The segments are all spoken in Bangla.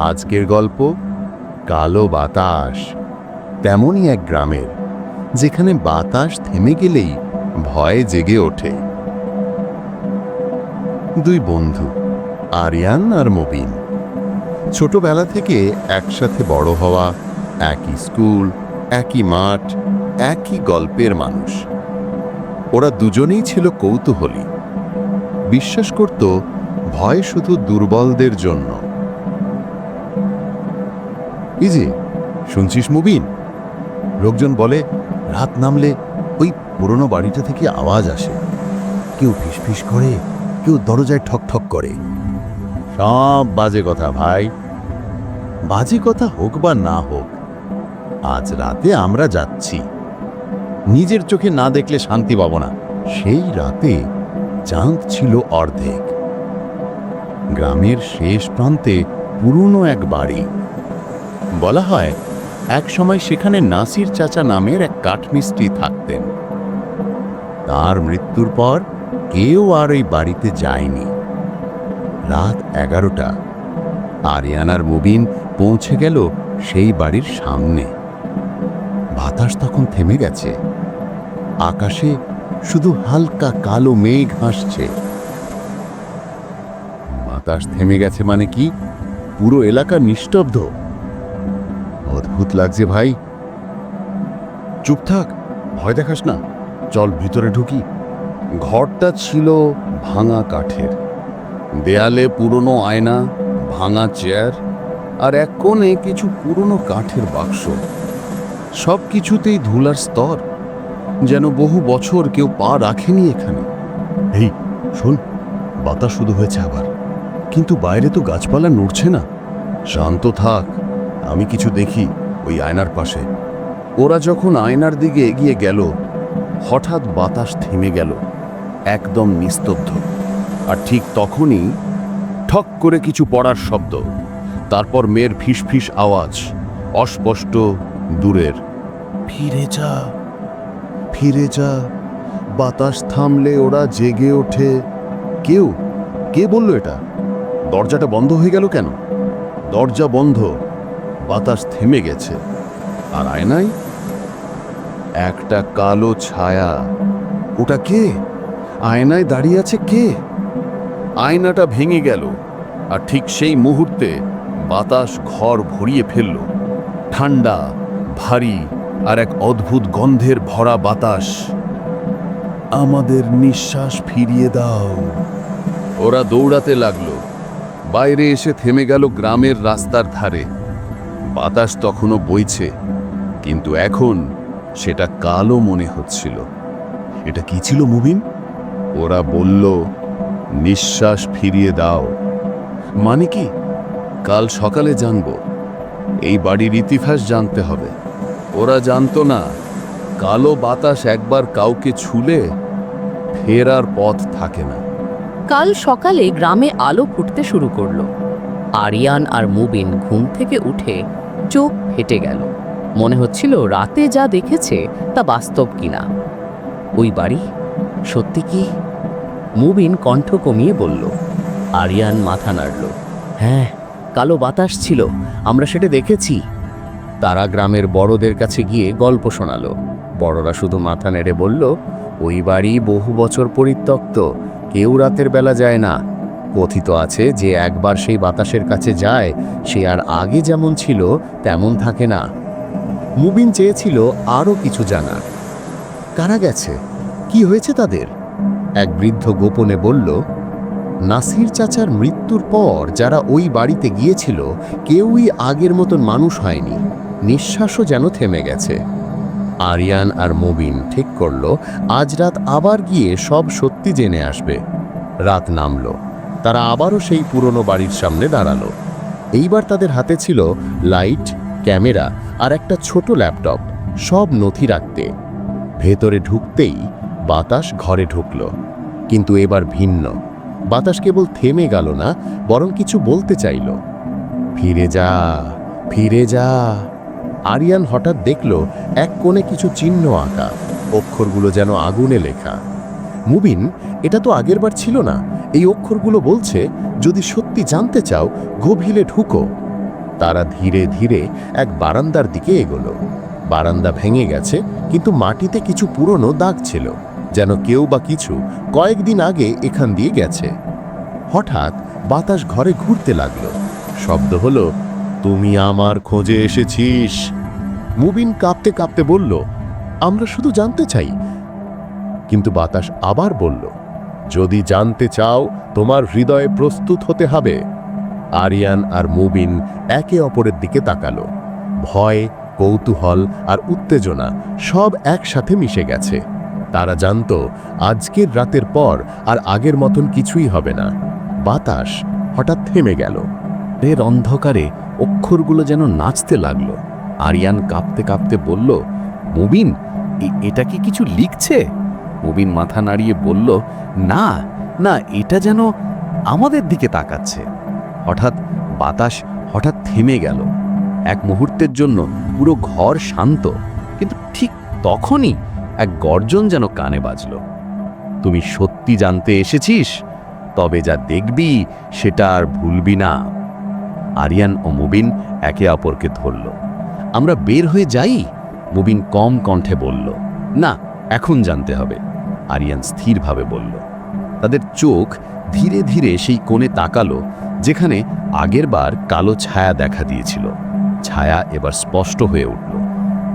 আজকের গল্প কালো বাতাস। তেমনই এক গ্রামের, যেখানে বাতাস থেমে গেলেই ভয়ে জেগে ওঠে। দুই বন্ধু, আরিয়ান আর মবিন। ছোটবেলা থেকে একসাথে বড় হওয়া, একই স্কুল, একই মাঠ, একই গল্পের মানুষ। ওরা দুজনেই ছিল কৌতূহলী। বিশ্বাস করত, ভয় শুধু দুর্বলদের জন্য। ইজি শুনছিস, মুবিন? লোকজন বলে, রাত নামলে ওই পুরনো বাড়িটা থেকে আওয়াজ আসে। কেউ ফিসফিস করে, কেউ দরজায় ঠক ঠক করে। সব বাজে কথা, ভাই। বাজে কথা হোক বা না হোক, আজ রাতে আমরা যাচ্ছি। নিজের চোখে না দেখলে শান্তি পাবো না। সেই রাতে চাঁদ ছিল অর্ধেক। গ্রামের শেষ প্রান্তে পুরনো এক বাড়ি। বলা হয়, এক সময় সেখানে নাসির চাচা নামের এক কাঠমিস্ত্রি থাকতেন। তার মৃত্যুর পর কেউ আর ওই বাড়িতে যায়নি। রাত এগারোটা, আরিয়ানার মুবিন পৌঁছে গেল সেই বাড়ির সামনে। বাতাস তখন থেমে গেছে। আকাশে শুধু হালকা কালো মেঘ হাসছে বাতাস থেমে গেছে মানে কি? পুরো এলাকা নিস্তব্ধ। অদ্ভুত লাগছে ভাই। চুপ থাক, ভয় দেখাস না। চল ভিতরে ঢুকি। ঘরটা ছিল ভাঙা কাঠের। দেয়ালে পুরনো আয়না, ভাঙা চেয়ার আর এক কোণে কিছু পুরনো কাঠের বাক্স। সব কিছুতেই ধুলার স্তর। যেন বহু বছর কেউ পা রাখেনি এখানে। এই, শোন, বাতাস শুধু হয়েছে আবার। কিন্তু বাইরে তো গাছপালা নড়ছে না। শান্ত থাক। আমি কিছু দেখি ওই আয়নার পাশে। ওরা যখন আয়নার দিকে এগিয়ে গেল, হঠাৎ বাতাস থেমে গেল, একদম নিস্তব্ধ। আর ঠিক তখনই ঠক করে কিছু পড়ার শব্দ, তারপর মেয়ের ফিসফিস আওয়াজ, অস্পষ্ট, দূরের। ফিরে যা ফিরে যা, বাতাস থামলে ওরা জেগে ওঠে। কেউ? কে বলল এটা? দরজাটা বন্ধ হয়ে গেল কেন? দরজা বন্ধ। বাতাস থেমে গেছে। আর আয়নায় একটা কালো ছায়া। ওটা কে? আয়নায় দাঁড়িয়ে আছে কে? আয়নাটা ভেঙে গেল, আর ঠিক সেই মুহূর্তে বাতাস ঘর ভরিয়ে ফেলল। ঠান্ডা, ভারী, আর এক অদ্ভুত গন্ধের ভরা বাতাস। আমাদের নিঃশ্বাস ফিরিয়ে দাও। ওরা দৌড়াতে লাগল। বাইরে এসে থেমে গেল গ্রামের রাস্তার ধারে। বাতাস তখনও বইছে, কিন্তু এখন সেটা কালো মনে হচ্ছিল। এটা কি ছিল মুবিন ওরা বলল, নিঃশ্বাস ফিরিয়ে দাও। মানে কি? কাল সকালে জানব। এই বাড়ির ইতিহাস জানতে হবে। ওরা জানতো না, কালো বাতাস একবার কাউকে ছুলে ফেরার পথ থাকে না। কাল সকালে গ্রামে আলো ফুটতে শুরু করল। আরিয়ান আর মুবিন ঘুম থেকে উঠে চোখ ফেটে গেল। মনে হচ্ছিল রাতে যা দেখেছে তা বাস্তব কিনা। ওই বাড়ি? সত্যি কি? মুবিন কণ্ঠ কমিয়ে বলল। আরিয়ান মাথা নাড়ল। হ্যাঁ কালো বাতাস ছিল, আমরা সেটা দেখেছি। তারা গ্রামের বড়দের কাছে গিয়ে গল্প শোনালো। বড়রা শুধু মাথা নেড়ে বলল, ওই বাড়ি বহু বছর পরিত্যক্ত, কেউ রাতের বেলা যায় না। কথিত আছে যে একবার সেই বাতাসের কাছে যায়, সে আর আগে যেমন ছিল, তেমন থাকে না। মুবিন চেয়েছিল আরও কিছু জানার। কারা গেছে? কি হয়েছে তাদের? এক বৃদ্ধ গোপনে বলল, নাসির চাচার মৃত্যুর পর যারা ওই বাড়িতে গিয়েছিল, কেউই আগের মতন মানুষ হয়নি। নিঃশ্বাসও যেন থেমে গেছে। আরিয়ান আর মুবিন ঠিক করল, আজ রাত আবার গিয়ে সব সত্যি জেনে আসবে। রাত নামলো। তারা আবারও সেই পুরনো বাড়ির সামনে দাঁড়াল। এইবার তাদের হাতে ছিল লাইট, ক্যামেরা আর একটা ছোট ল্যাপটপ, সব নথি রাখতে। ভেতরে ঢুকতেই বাতাস ঘরে ঢুকল। কিন্তু এবার ভিন্ন। বাতাস কেবল থেমে গেল না, বরং কিছু বলতে চাইল। ফিরে যা ফিরে যা। আরিয়ান হঠাৎ দেখল এক কোণে কিছু চিহ্ন আঁকা, অক্ষরগুলো যেন আগুনে লেখা। মুবিন, এটা তো আগেরবার ছিল না এই অক্ষরগুলো বলছে, যদি সত্যি জানতে চাও, গভীরে ঢুকো। তারা ধীরে ধীরে এক বারান্দার দিকে এগোলো। বারান্দা ভেঙে গেছে, কিন্তু মাটিতে কিছু পুরনো দাগ ছিল, যেন কেউ বা কিছু কয়েকদিন আগে এখান দিয়ে গেছে। হঠাৎ বাতাস ঘরে ঘুরতে লাগল। শব্দ হলো, তুমি আমার খোঁজে এসেছিস। মুবিন কাঁপতে কাঁপতে বলল, আমরা শুধু জানতে চাই। কিন্তু বাতাস আবার বলল যদি জানতে চাও, তোমার হৃদয়ে প্রস্তুত হতে হবে। আরিয়ান আর মুবিন একে অপরের দিকে তাকালো। ভয়, কৌতূহল আর উত্তেজনা সব একসাথে মিশে গেছে। তারা জানত, আজকের রাতের পর আর আগের মতন কিছুই হবে না। বাতাস হঠাৎ থেমে গেল। এর অন্ধকারে অক্ষরগুলো যেন নাচতে লাগল। আরিয়ান কাঁপতে কাঁপতে বলল, মুবিন এটা কি কিছু লিখছে? মুবিন মাথা নাড়িয়ে বলল, না না, এটা যেন আমাদের দিকে তাকাচ্ছে। হঠাৎ বাতাস হঠাৎ থেমে গেল। এক মুহূর্তের জন্য পুরো ঘর শান্ত, কিন্তু ঠিক তখনই এক গর্জন যেন কানে বাজল। তুমি সত্যি জানতে এসেছিস? তবে যা দেখবি সেটা আর ভুলবি না। আরিয়ান ও মুবিন একে অপরকে ধরল। আমরা বের হয়ে যাই? মুবিন কম কণ্ঠে বলল, না, এখন জানতে হবে। আরিয়ান স্থিরভাবে বলল, তাদের চোখ ধীরে ধীরে সেই কোণে তাকালো, যেখানে আগেরবার কালো ছায়া দেখা দিয়েছিল। ছায়া এবার স্পষ্ট হয়ে উঠল,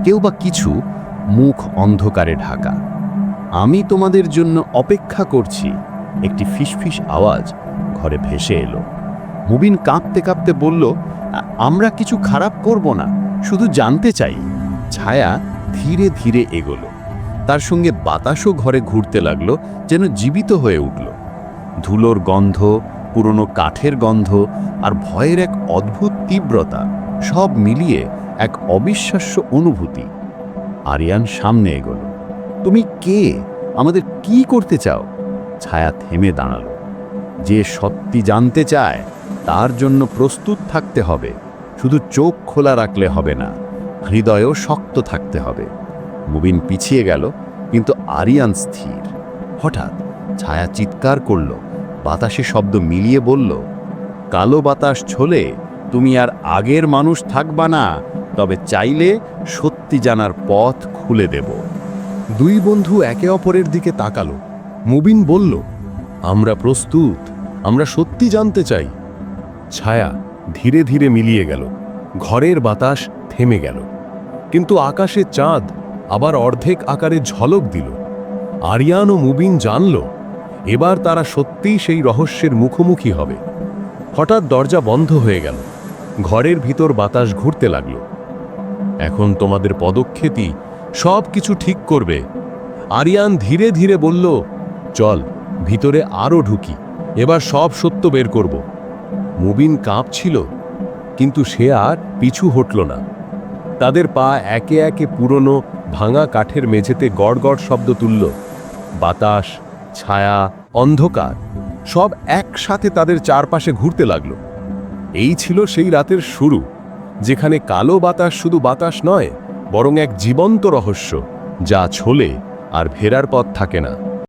কেউ বা কিছু মুখ অন্ধকারে ঢাকা। আমি তোমাদের জন্য অপেক্ষা করছি। একটি ফিসফিস আওয়াজ ঘরে ভেসে এলো। মুবিন কাঁপতে কাঁপতে বলল, আমরা কিছু খারাপ করব না, শুধু জানতে চাই। ছায়া ধীরে ধীরে এগোলো। তার সঙ্গে বাতাসও ঘরে ঘুরতে লাগল, যেন জীবিত হয়ে উঠল। ধুলোর গন্ধ, পুরনো কাঠের গন্ধ আর ভয়ের এক অদ্ভুত তীব্রতা সব মিলিয়ে এক অবিশ্বাস্য অনুভূতি। আরিয়ান সামনে এগোল। তুমি কে? আমাদের কি করতে চাও? ছায়া থেমে দাঁড়াল। যে সত্যি জানতে চায়, তার জন্য প্রস্তুত থাকতে হবে। শুধু চোখ খোলা রাখলে হবে না, হৃদয়ও শক্ত থাকতে হবে। মুবিন পিছিয়ে গেল, কিন্তু আরিয়ান স্থির। হঠাৎ ছায়া চিৎকার করল, বাতাসে শব্দ মিলিয়ে বলল, কালো বাতাস ছলে তুমি আর আগের মানুষ থাকবা না, তবে চাইলে সত্যি জানার পথ খুলে দেব। দুই বন্ধু একে অপরের দিকে তাকালো। মুবিন বলল, আমরা প্রস্তুত, আমরা সত্যি জানতে চাই। ছায়া ধীরে ধীরে মিলিয়ে গেল। ঘরের বাতাস থেমে গেল। কিন্তু আকাশে চাঁদ আবার অর্ধেক আকারে ঝলক দিল। আরিয়ান ও মুবিন জানল, এবার তারা সত্যিই সেই রহস্যের মুখোমুখি হবে। হঠাৎ দরজা বন্ধ হয়ে গেল। ঘরের ভিতর বাতাস ঘুরতে লাগল। এখন তোমাদের পদক্ষেপই সব কিছু ঠিক করবে। আরিয়ান ধীরে ধীরে বলল, চল, ভিতরে আরও ঢুকি, এবার সব সত্য বের করব। মুবিন কাঁপছিল, কিন্তু সে আর পিছু হটল না। তাদের পা একে একে পুরনো ভাঙা কাঠের মেঝেতে গড়গড় গড় শব্দ তুলল। বাতাস, ছায়া, অন্ধকার, সব একসাথে তাদের চারপাশে ঘুরতে লাগল। এই ছিল সেই রাতের শুরু, যেখানে কালো বাতাস শুধু বাতাস নয়, বরং এক জীবন্ত রহস্য, যা ছোলে আর ফেরার পথ থাকে না।